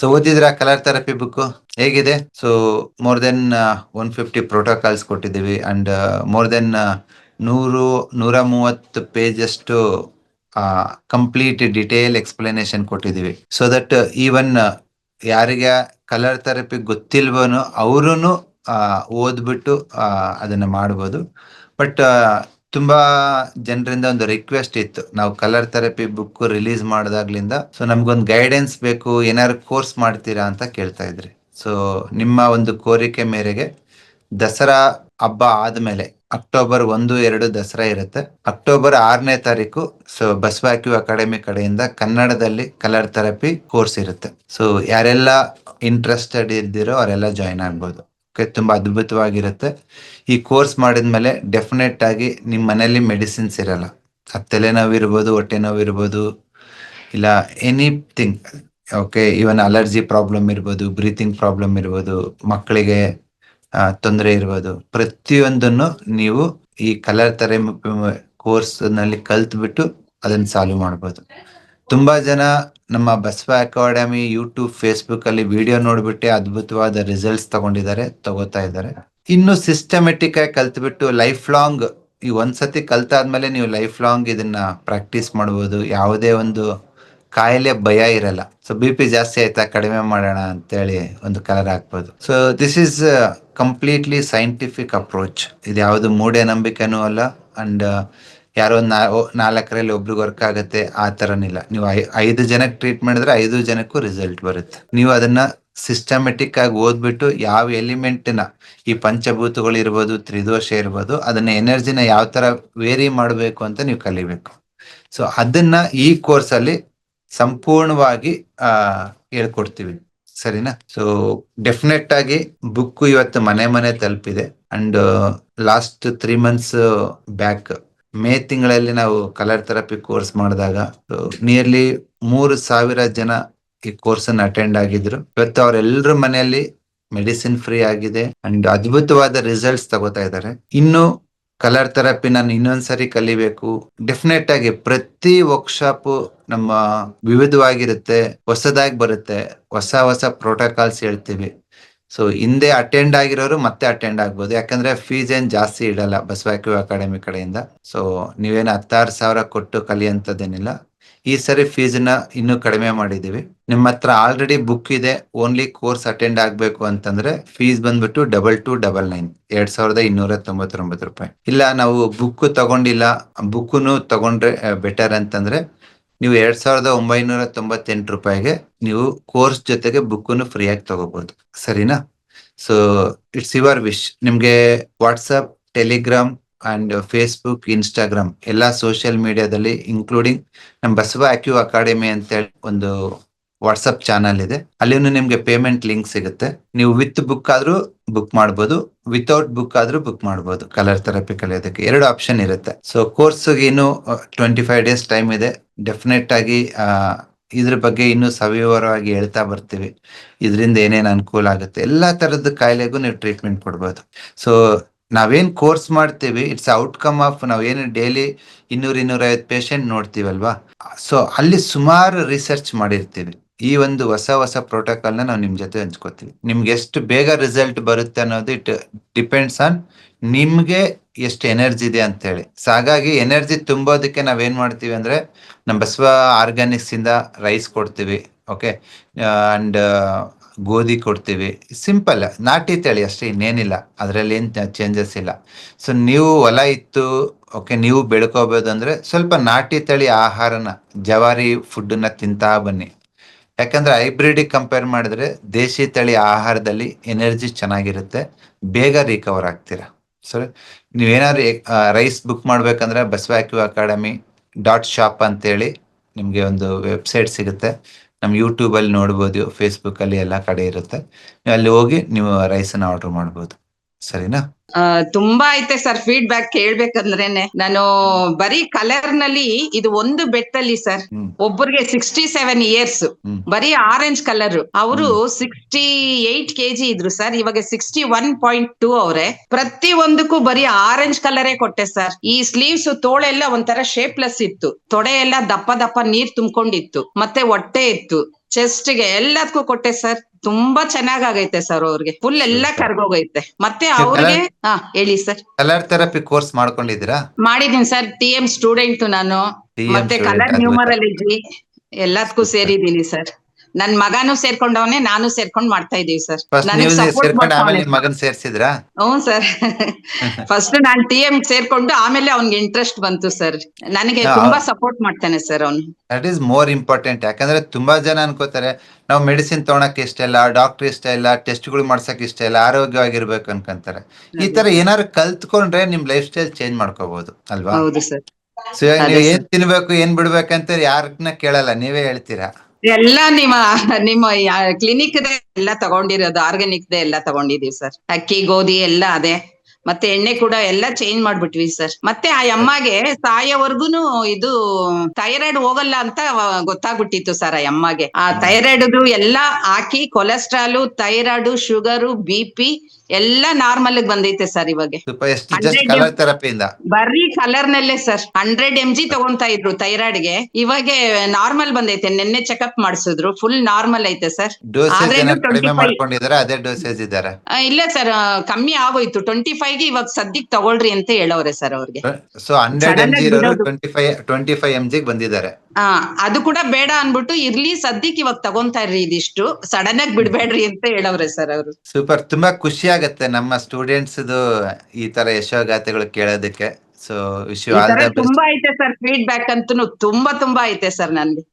So ಓದಿದ್ರ colour therapy book ಹೇಗಿದೆ? So more than one fifty protocols ಕೊಟ್ಟಿದ್ದೀವಿ and more than ನೂರು ನೂರ ಮೂವತ್ತು ಪೇಜ್ ಅಷ್ಟು ಕಂಪ್ಲೀಟ್ ಡಿಟೇಲ್ ಎಕ್ಸ್ಪ್ಲನೇಷನ್ ಕೊಟ್ಟಿದ್ದೀವಿ. ಸೊ ದಟ್ ಈವನ್ ಯಾರಿಗೆ ಕಲರ್ ಥೆರಪಿ ಗೊತ್ತಿಲ್ವನೋ ಅವರು ಓದ್ಬಿಟ್ಟು ಅದನ್ನ ಮಾಡ್ಬೋದು. ಬಟ್ ತುಂಬಾ ಜನರಿಂದ ಒಂದು ರಿಕ್ವೆಸ್ಟ್ ಇತ್ತು. ನಾವು ಕಲರ್ ಥೆರಪಿ ಬುಕ್ ರಿಲೀಸ್ ಮಾಡಿದಾಗ್ಲಿಂದ. ಸೊ ನಮ್ಗೊಂದು ಗೈಡೆನ್ಸ್ ಬೇಕು, ಏನಾದ್ರು ಕೋರ್ಸ್ ಮಾಡ್ತೀರಾ ಅಂತ ಕೇಳ್ತಾ ಇದ್ರಿ. ಸೊ ನಿಮ್ಮ ಒಂದು ಕೋರಿಕೆ ಮೇರೆಗೆ ದಸರಾ ಹಬ್ಬ ಆದ್ಮೇಲೆ ಅಕ್ಟೋಬರ್ ಒಂದು, ಎರಡು ದಸರಾ ಇರುತ್ತೆ. ಅಕ್ಟೋಬರ್ ಆರನೇ ತಾರೀಕು ಸೊ ಬಸವಾಕ್ಯೂ ಅಕಾಡೆಮಿ ಕಡೆಯಿಂದ ಕನ್ನಡದಲ್ಲಿ ಕಲರ್ ಥೆರಪಿ ಕೋರ್ಸ್ ಇರುತ್ತೆ. ಸೊ ಯಾರೆಲ್ಲ ಇಂಟ್ರೆಸ್ಟೆಡ್ ಇದ್ದೀರೋ ಅವರೆಲ್ಲ ಜಾಯಿನ್ ಆಗ್ಬೋದು. ತುಂಬಾ ಅದ್ಭುತವಾಗಿರುತ್ತೆ. ಈ ಕೋರ್ಸ್ ಮಾಡಿದ್ಮೇಲೆ ಡೆಫಿನೆಟ್ ಆಗಿ ನಿಮ್ಮ ಮನೆಯಲ್ಲಿ ಮೆಡಿಸಿನ್ಸ್ ಇರಲ್ಲ. ಅದು ತಲೆನೋವು ಇರ್ಬೋದು ಹೊಟ್ಟೆ ನೋವು ಇರ್ಬೋದು ಇಲ್ಲ anything okay even allergy problem ಇರ್ಬೋದು ಬ್ರೀತಿಂಗ್ ಪ್ರಾಬ್ಲಮ್ ಇರ್ಬೋದು, ಮಕ್ಕಳಿಗೆ ತೊಂದರೆ ಇರ್ಬೋದು. ಪ್ರತಿಯೊಂದನ್ನು ನೀವು ಈ ಕಲರ್ ತರ ಕೋರ್ಸ್ನಲ್ಲಿ ಕಲ್ತ್ಬಿಟ್ಟು ಅದನ್ನ ಸಾಲ್ವ್ ಮಾಡ್ಬೋದು. ತುಂಬಾ ಜನ ನಮ್ಮ ಬಸವ ಅಕಾಡೆಮಿ ಯೂಟ್ಯೂಬ್ ಫೇಸ್ಬುಕ್ ಅಲ್ಲಿ ವಿಡಿಯೋ ನೋಡ್ಬಿಟ್ಟೆ ಅದ್ಭುತವಾದ ರಿಸಲ್ಟ್ಸ್ ತಗೊಂಡಿದ್ದಾರೆ, ತಗೋತಾ ಇದ್ದಾರೆ. ಇನ್ನು ಸಿಸ್ಟಮೆಟಿಕ್ ಆಗಿ ಕಲ್ತ್ಬಿಟ್ಟು ಲೈಫ್ ಲಾಂಗ್ ಈ ಒಂದ್ಸತಿ ಕಲ್ತಾದ್ಮೇಲೆ ನೀವು ಲೈಫ್ ಲಾಂಗ್ ಇದನ್ನ ಪ್ರಾಕ್ಟೀಸ್ ಮಾಡ್ಬೋದು. ಯಾವುದೇ ಒಂದು ಕಾಯಿಲೆ ಭಯ ಇರಲ್ಲ. ಸೊ ಬಿ ಪಿ ಜಾಸ್ತಿ ಆಯ್ತಾ, ಕಡಿಮೆ ಮಾಡೋಣ ಅಂತೇಳಿ ಒಂದು ಕಲರ್ ಹಾಕ್ಬೋದು. So this is completely scientific approach ಇದು ಯಾವುದು ಮೂಢನಂಬಿಕೆನೂ ಅಲ್ಲ ಅಂಡ್ ಯಾರೋ ನಾ ನಾಲ್ಕರಲ್ಲಿ ಒಬ್ರಿಗೆ ವರ್ಕ್ ಆಗುತ್ತೆ, ಆ ತರನಿಲ್ಲ. ನೀವು ಐದು ಜನಕ್ಕೆ ಟ್ರೀಟ್ ಮಾಡಿದ್ರೆ ಐದು ಜನಕ್ಕೂ ರಿಸಲ್ಟ್ ಬರುತ್ತೆ. ನೀವು ಅದನ್ನ ಸಿಸ್ಟಮೆಟಿಕ್ ಆಗಿ ಓದ್ಬಿಟ್ಟು ಯಾವ ಎಲಿಮೆಂಟ್ನ ಈ ಪಂಚಭೂತಗಳು ಇರ್ಬೋದು, ತ್ರಿದೋಷ ಇರ್ಬೋದು, ಅದನ್ನ ಎನರ್ಜಿನ ಯಾವ ತರ ವೇರಿ ಮಾಡಬೇಕು ಅಂತ ನೀವು ಕಲಿಬೇಕು. ಸೊ ಅದನ್ನ ಈ ಕೋರ್ಸ್ ಅಲ್ಲಿ ಸಂಪೂರ್ಣವಾಗಿ, ಆ, ಹೇಳ್ಕೊಡ್ತೀವಿ. ಸರಿನಾ? ಸೊ ಡೆಫಿನೆಟ್ ಆಗಿ ಬುಕ್ ಇವತ್ತು ಮನೆ ಮನೆ ತಲುಪಿದೆ. And last three months back May ತಿಂಗಳಲ್ಲಿ ನಾವು ಕಲರ್ ಥೆರಪಿ ಕೋರ್ಸ್ ಮಾಡಿದಾಗ ನಿಯರ್ಲಿ ಮೂರು ಸಾವಿರ ಜನ ಈ ಕೋರ್ಸ್ ಅನ್ನು ಅಟೆಂಡ್ ಆಗಿದ್ರು. ಇವತ್ತು ಅವರೆಲ್ಲರ ಮನೆಯಲ್ಲಿ ಮೆಡಿಸಿನ್ ಫ್ರೀ ಆಗಿದೆ ಅಂಡ್ ಅದ್ಭುತವಾದ ರಿಸಲ್ಟ್ಸ್ ತಗೋತಾ ಇದ್ದಾರೆ. ಇನ್ನು ಕಲರ್ ಥೆರಪಿ ನಾನು ಇನ್ನೊಂದ್ಸರಿ ಕಲಿಬೇಕು. ಡೆಫಿನೆಟ್ ಆಗಿ ಪ್ರತಿ ವರ್ಕ್ಶಾಪ್ ನಮ್ಮ ವಿವಿಧವಾಗಿರುತ್ತೆ, ಹೊಸದಾಗಿ ಬರುತ್ತೆ, ಹೊಸ ಹೊಸ ಪ್ರೋಟೋಕಾಲ್ಸ್ ಹೇಳ್ತೀವಿ. ಸೊ ಹಿಂದೆ ಅಟೆಂಡ್ ಆಗಿರೋರು ಮತ್ತೆ ಅಟೆಂಡ್ ಆಗ್ಬೋದು. ಯಾಕಂದ್ರೆ ಫೀಸ್ ಏನ್ ಜಾಸ್ತಿ ಇಡಲ್ಲ ಬಸವಾಕ್ಯೂ ಅಕಾಡೆಮಿ ಕಡೆಯಿಂದ. ಸೊ ನೀವೇನು ಹತ್ತಾರು ಸಾವಿರ ಕೊಟ್ಟು ಕಲಿಯಂತದೇನಿಲ್ಲ ಈ ಸರಿ ಫೀಸ್ನ ಇನ್ನೂ ಕಡಿಮೆ ಮಾಡಿದೀವಿ ನಿಮ್ಮ ಹತ್ರ ಆಲ್ರೆಡಿ ಬುಕ್ ಇದೆ. ಓನ್ಲಿ ಕೋರ್ಸ್ ಅಟೆಂಡ್ ಆಗ್ಬೇಕು ಅಂತಂದ್ರೆ ಫೀಸ್ ಬಂದ್ಬಿಟ್ಟು ಡಬಲ್ ಟು ಡಬಲ್ ನೈನ್ ಎರಡ್ ಸಾವಿರದ ಇನ್ನೂರ ತೊಂಬತ್ತೊಂಬತ್ತು ರೂಪಾಯಿ. ಇಲ್ಲ, ನಾವು ಬುಕ್ ತಗೊಂಡಿಲ್ಲ. ಬುಕ್ನು ತಗೊಂಡ್ರೆ ಬೆಟರ್ ಅಂತಂದ್ರೆ ನೀವು ಎರಡ್ ಸಾವಿರದ ಒಂಬೈನೂರ ತೊಂಬತ್ತೆಂಟು ರೂಪಾಯಿಗೆ ನೀವು ಕೋರ್ಸ್ ಜೊತೆಗೆ ಬುಕ್ಕನ್ನು ಫ್ರೀಯಾಗಿ ತಗೋಬಹುದು ಸರಿನಾ? ಸೊ ಇಟ್ಸ್ ಯುವರ್ ವಿಶ್ ನಿಮ್ಗೆ WhatsApp Telegram and Facebook Instagram ಎಲ್ಲಾ ಸೋಷಿಯಲ್ ಮೀಡಿಯಾದಲ್ಲಿ ಇನ್ಕ್ಲೂಡಿಂಗ್ ನಮ್ಮ ಬಸವ ಆಕ್ಯೂ ಅಕಾಡೆಮಿ ಅಂತೇಳಿ ಒಂದು ವಾಟ್ಸಪ್ ಚಾನಲ್ ಇದೆ. ಅಲ್ಲಿನೂ ನಿಮ್ಗೆ ಪೇಮೆಂಟ್ ಲಿಂಕ್ ಸಿಗುತ್ತೆ. ನೀವು ವಿತ್ ಬುಕ್ ಆದ್ರೂ ಬುಕ್ ಮಾಡ್ಬೋದು ವಿತೌಟ್ ಬುಕ್ ಆದ್ರೂ ಬುಕ್ ಮಾಡ್ಬೋದು. ಕಲರ್ ಥೆರಪಿ ಕಲಿಯೋದಕ್ಕೆ ಎರಡು ಆಪ್ಷನ್ ಇರುತ್ತೆ. ಸೊ ಕೋರ್ಸ್ ಇನ್ನು ಟ್ವೆಂಟಿ ಫೈವ್ ಡೇಸ್ ಟೈಮ್ ಇದೆ. ಡೆಫಿನೆಟ್ ಆಗಿ ಇದ್ರ ಬಗ್ಗೆ ಇನ್ನೂ ಸವಿವರವಾಗಿ ಹೇಳ್ತಾ ಬರ್ತೀವಿ. ಇದರಿಂದ ಏನೇನು ಅನುಕೂಲ ಆಗುತ್ತೆ. ಎಲ್ಲ ತರದ ಕಾಯಿಲೆಗೂ ನೀವು ಟ್ರೀಟ್ಮೆಂಟ್ ಕೊಡ್ಬೋದು. ಸೊ ನಾವೇನ್ ಕೋರ್ಸ್ ಮಾಡ್ತೀವಿ ಇಟ್ಸ್ ಔಟ್ಕಮ್ ಆಫ್ ನಾವೇನು ಡೈಲಿ ಇನ್ನೂರ ಇನ್ನೂರೈವತ್ತು ಪೇಷಂಟ್ ನೋಡ್ತೀವಲ್ವಾ? ಸೊ ಅಲ್ಲಿ ಸುಮಾರು ರಿಸರ್ಚ್ ಮಾಡಿರ್ತೀವಿ. ಈ ಒಂದು ಹೊಸ ಹೊಸ ಪ್ರೋಟೋಕಾಲ್ನ ನಾವು ನಿಮ್ ಜೊತೆ ಹಂಚ್ಕೋತೀವಿ. ನಿಮ್ಗೆ ಎಷ್ಟು ಬೇಗ ರಿಸಲ್ಟ್ ಬರುತ್ತೆ ಅನ್ನೋದು ಇಟ್ ಡಿಪೆಂಡ್ಸ್ ಆನ್ ನಿಮ್ಗೆ ಎಷ್ಟು ಎನರ್ಜಿ ಇದೆ ಅಂತ ಹೇಳಿ ಸೊ ಹಾಗಾಗಿ ಎನರ್ಜಿ ತುಂಬೋದಕ್ಕೆ ನಾವೇನ್ ಮಾಡ್ತೀವಿ ಅಂದ್ರೆ ನಮ್ಮ ಬಸವ ಆರ್ಗಾನಿಕ್ಸ್ ಇಂದ ರೈಸ್ ಕೊಡ್ತೀವಿ ಓಕೆ ಅಂಡ್ ಗೋಧಿ ಕೊಡ್ತೀವಿ. ಸಿಂಪಲ್ ನಾಟಿ ತಳಿ ಅಷ್ಟೇ, ಇನ್ನೇನಿಲ್ಲ. ಅದರಲ್ಲಿ ಏನ್ ಚೇಂಜಸ್ ಇಲ್ಲ. ಸೊ ನೀವು ಹೊಲ ಇತ್ತು ಓಕೆ ನೀವು ಬೆಳ್ಕೋಬೋದು ಅಂದ್ರೆ ಸ್ವಲ್ಪ ನಾಟಿ ತಳಿ ಆಹಾರನ, ಜವಾರಿ ಫುಡ್ನ ತಿಂತಾ ಬನ್ನಿ. ಯಾಕಂದ್ರೆ ಹೈಬ್ರಿಡ್ ಕಂಪೇರ್ ಮಾಡಿದ್ರೆ ದೇಶಿ ತಳಿ ಆಹಾರದಲ್ಲಿ ಎನರ್ಜಿ ಚೆನ್ನಾಗಿರುತ್ತೆ, ಬೇಗ ರಿಕವರ್ ಆಗ್ತೀರಾ? ಸರಿ ನೀವೇನಾದ್ರು ರೈಸ್ ಬುಕ್ ಮಾಡ್ಬೇಕಂದ್ರೆ ಬಸವಾಕ್ಯೂ ಅಕಾಡೆಮಿ ಡಾಟ್ ಶಾಪ್ ಅಂತೇಳಿ ನಿಮಗೆ ಒಂದು ವೆಬ್ಸೈಟ್ ಸಿಗುತ್ತೆ. ನಮ್ಮ ಯೂಟ್ಯೂಬಲ್ಲಿ ನೋಡ್ಬೋದು ಫೇಸ್ಬುಕ್ಕಲ್ಲಿ ಎಲ್ಲಾ ಕಡೆ ಇರುತ್ತೆ. ನೀವು ಅಲ್ಲಿ ಹೋಗಿ ನೀವು ರೈಸನ್ನು ಆರ್ಡರ್ ಮಾಡ್ಬೋದು. ಸರಿನಾ? ತುಂಬಾ ಐತೆ ಸರ್ ಫೀಡ್ಬ್ಯಾಕ್ ಕೇಳ್ಬೇಕಂದ್ರೇನೆ. ನಾನು ಬರೀ ಕಲರ್ನಲ್ಲಿ ಇದು ಒಂದು ಬೆಟ್ಟಲ್ಲಿ ಸರ್ ಒಬ್ಬರಿಗೆ ಸಿಕ್ಸ್ಟಿ ಸೆವೆನ್ ಇಯರ್ಸ್ ಬರೀ ಆರೆಂಜ್ ಕಲರ್ ಅವರು ಸಿಕ್ಸ್ಟಿ ಏಟ್ ಕೆಜಿ ಇದ್ರು ಸರ್ ಇವಾಗ ಸಿಕ್ಸ್ಟಿ ಒನ್ ಪಾಯಿಂಟ್ ಟೂ ಅವ್ರೆ. ಪ್ರತಿ ಒಂದಕ್ಕೂ ಬರೀ ಆರೆಂಜ್ ಕಲರೇ ಕೊಟ್ಟೆ ಸರ್ ಈ ಸ್ಲೀವ್ಸ್ ತೋಳೆಲ್ಲ ಒಂಥರ ಶೇಪ್ಲೆಸ್ ಇತ್ತು. ತೊಡೆ ಎಲ್ಲ ದಪ್ಪ ದಪ್ಪ ನೀರ್ ತುಂಬಿಕೊಂಡಿತ್ತು. ಮತ್ತೆ ಹೊಟ್ಟೆ ಇತ್ತು. ಚೆಸ್ಟ್ಗೆ ಎಲ್ಲದಕ್ಕೂ ಕೊಟ್ಟೆ ಸರ್ ತುಂಬಾ ಚೆನ್ನಾಗೈತೆ ಸರ್ ಅವ್ರಿಗೆ. ಫುಲ್ ಎಲ್ಲಾ. ಕರ್ಗೋಗೈತೆ. ಮತ್ತೆ ಅವ್ರಿಗೆ ಹಾ ಹೇಳಿ ಸರ್. ಕಲರ್ ಥೆರಪಿ ಕೋರ್ಸ್ ಮಾಡ್ಕೊಂಡಿದ್ದೀರಾ? ಮಾಡಿದೀನಿ ಸರ್. ಟಿ ಎಂ ಸ್ಟೂಡೆಂಟ್ ನಾನು. TM ಮತ್ತೆ ಕಲರ್ ಅದ್ಭುತ. ನ್ಯೂಮರಾಲಜಿ ಎಲ್ಲದಕ್ಕೂ ಸೇರಿದ್ದೀನಿ ಸೇರಿದೀನಿ ಸರ್. ನನ್ ಮಗನು ಸೇರ್ಕೊಂಡವನೇ ನಾನು ಸೇರ್ಕೊಂಡ್ ಮಾಡ್ತಾ ಇದೀವಿ ಸರ್. ನನಗೆ ಸಪೋರ್ಟ್ ಮಗನ್ ಸೇರ್ಸಿದ್ರಾ? ಹ್ಞೂ ಸರ್. ಫಸ್ಟ್ ನಾನ್ ಟಿ ಎಂ ಸೇರ್ಕೊಂಡು ಆಮೇಲೆ ಅವ್ನಿಗೆ ಇಂಟ್ರೆಸ್ಟ್ ಬಂತು ಸರ್. ನನಗೆ ತುಂಬಾ ಸಪೋರ್ಟ್ ಮಾಡ್ತಾನೆ ಸರ್ ಅವನು. ದಟ್ ಈಸ್ ಮೋರ್ ಇಂಪಾರ್ಟೆಂಟ್ ಯಾಕಂದ್ರೆ ತುಂಬಾ ಜನ ಅನ್ಕೋತಾರೆ ನಾವು ಮೆಡಿಸಿನ್ ತಗೊಳಕ್ ಇಷ್ಟ ಇಲ್ಲ ಡಾಕ್ಟರ್ ಇಷ್ಟ ಇಲ್ಲ ಟೆಸ್ಟ್ಗಳು ಮಾಡ್ಸಕ್ ಇಷ್ಟ ಇಲ್ಲ ಆರೋಗ್ಯವಾಗಿರ್ಬೇಕು ಅನ್ಕೊಂತಾರೆ. ಈ ತರ ಏನಾದ್ರು ಕಲ್ತ್ಕೊಂಡ್ರೆ ನಿಮ್ ಲೈಫ್ ಸ್ಟೈಲ್ ಚೇಂಜ್ ಮಾಡ್ಕೋಬಹುದು ಅಲ್ವಾ? ಸೊ. ಏನ್ ತಿನ್ಬೇಕು ಏನ್ ಬಿಡ್ಬೇಕಂತ ಯಾರನ್ನ ಕೇಳಲ್ಲ ನೀವೇ ಹೇಳ್ತೀರಾ? ಎಲ್ಲ ನಿಮ್ಮ ನಿಮ್ಮ ಕ್ಲಿನಿಕ್ ಎಲ್ಲ ತಗೊಂಡಿರೋದು ಆರ್ಗಾನಿಕ್ ಎಲ್ಲ ತಗೊಂಡಿದೀವಿ ಸರ್. ಅಕ್ಕಿ ಗೋಧಿ ಎಲ್ಲ ಅದೇ. ಮತ್ತೆ ಎಣ್ಣೆ ಕೂಡ ಎಲ್ಲ ಚೇಂಜ್ ಮಾಡ್ಬಿಟ್ವಿ ಸರ್ ಮತ್ತೆ ಆ ಅಮ್ಮಗೆ ಸಾಯೋವರ್ಗುನು ಇದು ಥೈರಾಯ್ಡ್ ಹೋಗಲ್ಲ ಅಂತ ಗೊತ್ತಾಗ್ಬಿಟ್ಟಿತ್ತು ಸರ್ ಆ ಅಮ್ಮಗೆ. ಆ ಥೈರಾಯ್ಡ್ ಎಲ್ಲ ಹಾಕಿ cholesterol thyroid sugar B P ಎಲ್ಲ ನಾರ್ಮಲ್ ಬಂದೈತೆ ಸರ್ ಇವಾಗ. ಬರ್ರಿ ಕಲರ್ ಥೆರಪಿಯಿಂದ ಬರೀ ಕಲರ್ ನಲ್ಲೇ ಸರ್ ಹಂಡ್ರೆಡ್ ಎಂ ಜಿ ತಗೊಂತಾ ಇದ್ರು ಥೈರಾಯ್ಡ್ಗೆ. ಇವಾಗ ನಾರ್ಮಲ್ ಬಂದೈತೆ. ನಿನ್ನೆ ಚೆಕಪ್ ಮಾಡಿಸಿದ್ರು. ಫುಲ್ ನಾರ್ಮಲ್ ಐತೆ ಸರ್ ಡೋಸೇಜ್ ಆದ್ರೇನು ಏನಾದ್ರು ಕಡಿಮೆ 25 ಮಾಡ್ಕೊಂಡಿದಾರೆ ಅದೇ ಡೋಸೇಜ್ ಇದಾರೆ ಇಲ್ಲ ಸರ್ ಕಮ್ಮಿ ಆಗೋಯ್ತು. ಟ್ವೆಂಟಿ ಫೈವ್ ಗೆ ಇವಾಗ ಸದ್ಯಕ್ ತಗೊಳ್ರಿ ಅಂತ ಹೇಳವ್ರೆ ಸರ್ ಅವ್ರಿಗೆ. So hundred M G. Twenty five twenty five M ಜಿಗ್ ಬಂದಿದ್ದಾರೆ. ಆ ಅದು ಕೂಡ ಬೇಡ ಅನ್ಬಿಟ್ಟು ಇರ್ಲಿ ಸದ್ಯಕ್ ಇವಾಗ ತಗೊಂತಾ ಇರ್ರಿ ಇದಿಷ್ಟು. ಸಡನ್ ಆಗಿ ಬಿಡ್ಬೇಡ್ರಿ ಅಂತ ಹೇಳವ್ರೆ ಸರ್ ಅವರು. ಸೂಪರ್ ತುಂಬಾ ಖುಷಿ ಆಗತ್ತೆ ನಮ್ಮ ಸ್ಟೂಡೆಂಟ್ಸ್ ಈ ತರ ಯಶೋಗಾಥೆಗಳು ಕೇಳೋದಕ್ಕೆ. ಸೊ ವಿಶ್ ಯು ಆಲ್ ತುಂಬಾ ಐತೆ ಸರ್ ಫೀಡ್ಬ್ಯಾಕ್ ಅಂತೂ ತುಂಬಾ ತುಂಬಾ ಐತೆ ಸರ್ ನನ್ಗೆ